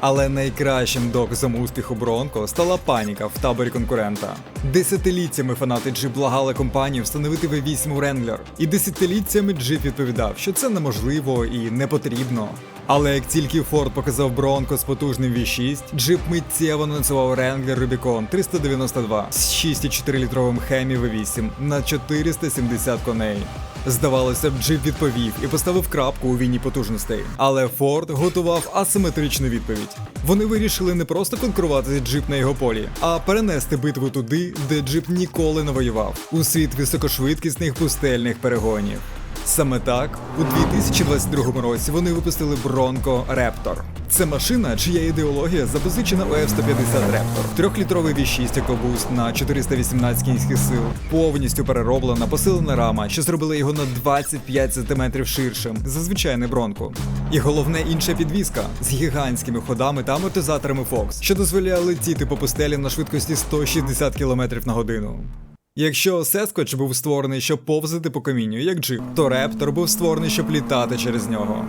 Але найкращим доказом успіху Бронко стала паніка в таборі конкурента. Десятиліттями фанати Jeep благали компанію встановити V8 Wrangler. І десятиліттями Jeep відповідав, що це неможливо і не потрібно. Але як тільки Ford показав Бронко з потужним V6, Jeep миттєво анонсував Wrangler Rubicon 392 з 6,4-літровим Hemi V8 на 470 коней. Здавалося б, Джип відповів і поставив крапку у війні потужностей. Але Форд готував асиметричну відповідь. Вони вирішили не просто конкурувати з Джип на його полі, а перенести битву туди, де Джип ніколи не воював, у світ високошвидкісних пустельних перегонів. Саме так, у 2022 році вони випустили Raptor. Це машина, чия ідеологія запозичена у F-150 Raptor. Трьохлітровий V6 екобуст на 418 кінських сил, повністю перероблена посилена рама, що зробила його на 25 см ширшим за звичайний Бронко. І головне інша підвізка з гігантськими ходами та амортизаторами Fox, що дозволяє летіти по пустелі на швидкості 160 км на годину. Якщо Сескоч був створений, щоб повзати по камінню, як джип, то Рептор був створений, щоб літати через нього.